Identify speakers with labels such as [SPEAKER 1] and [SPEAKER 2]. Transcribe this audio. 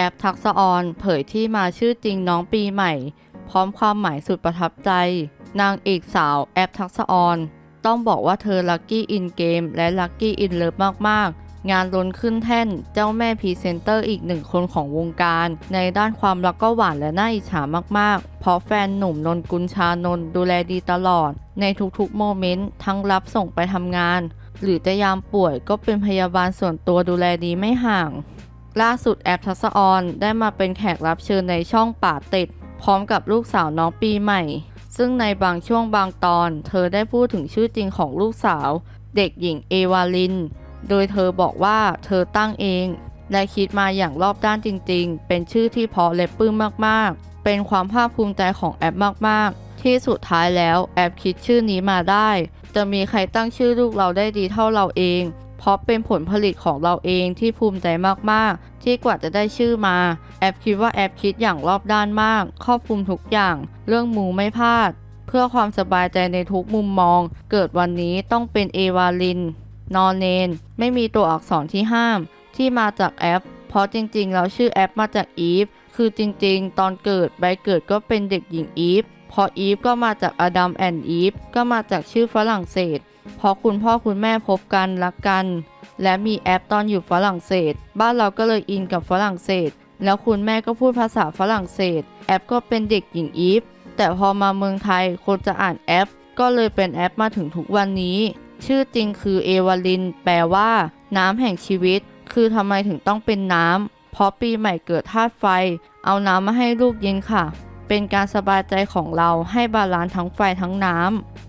[SPEAKER 1] แอปทักษออนเผยที่มาชื่อจริงน้องปีใหม่ พร้อมความหมายสุดประทับใจ นางเอกสาวแอปทักษออนต้องบอกว่าเธอลัคกี้อินเกมและลัคกี้อินเลิฟมากๆ งานล้นขึ้นแท่นเจ้าแม่พรีเซนเตอร์อีกหนึ่งคนของวงการ ในด้านความรักก็หวานและน่าอิจฉามากๆ เพราะแฟนหนุ่มนนกุลชานนดูแลดีตลอด ในทุกๆโมเมนต์ทั้งรับส่งไปทำงาน หรือจะยามป่วยก็เป็นพยาบาลส่วนตัวดูแลดีไม่ห่าง ล่าสุดแอปทักษะออนได้มาเป็นแขกรับเชิญในช่องป่าต็ดพร้อมกับลูกสาวน้องปีใหม่ ซึ่งในบางช่วงบางตอน เธอได้พูดถึงชื่อจริงของลูกสาว เด็กหญิงเอวาลิน โดยเธอบอกว่าเธอตั้งเอง และคิดมาอย่างรอบด้านจริงๆ เป็นชื่อที่เพราะและปลื้มมากๆ เป็นความภาคภูมิใจของแอปมากๆ ที่สุดท้ายแล้วแอปคิดชื่อนี้มาได้ จะมีใครตั้งชื่อลูกเราได้ดีเท่าเราเอง เพราะเป็นผลผลิตของเราเองที่ภูมิใจมากๆ ที่กว่าจะได้ชื่อมา แอปคิดว่าแอปคิดอย่างรอบด้านมาก ครอบคลุมทุกอย่าง เรื่องมูไม่พลาด เพื่อความสบายใจในทุกมุมมอง เกิดวันนี้ต้องเป็นเอวาลิน นอนเนน ไม่มีตัวอักษรที่ห้าม ที่มาจากแอป เพราะจริงๆ แล้วชื่อแอปมาจากอีฟ คือจริงๆ ตอนเกิดใบเกิดก็เป็นเด็กหญิงอีฟพออีฟก็มาจากอดัมแอนด์อีฟ ก็มาจากชื่อฝรั่งเศส เพราะคุณพ่อคุณแม่พบกันรักกัน และมีแอปตอนอยู่ฝรั่งเศส บ้านเราก็เลยอินกับฝรั่งเศส แล้วคุณแม่ก็พูดภาษาฝรั่งเศส แอปก็เป็นเด็กหญิงอีฟแต่พอมาเมืองไทยคนจะอ่านแอป ก็เลยเป็นแอปมาถึงทุกวันนี้ ชื่อจริงคือเอวาลิน แปลว่า น้ำแห่งชีวิต คือทำไมถึงต้องเป็นน้ำเพราะปีใหม่เกิดธาตุไฟ เอาน้ำมาให้ลูกเย็นค่ะ เป็นการสบายใจของเราให้บาลานซ์ทั้งไฟทั้งน้ำ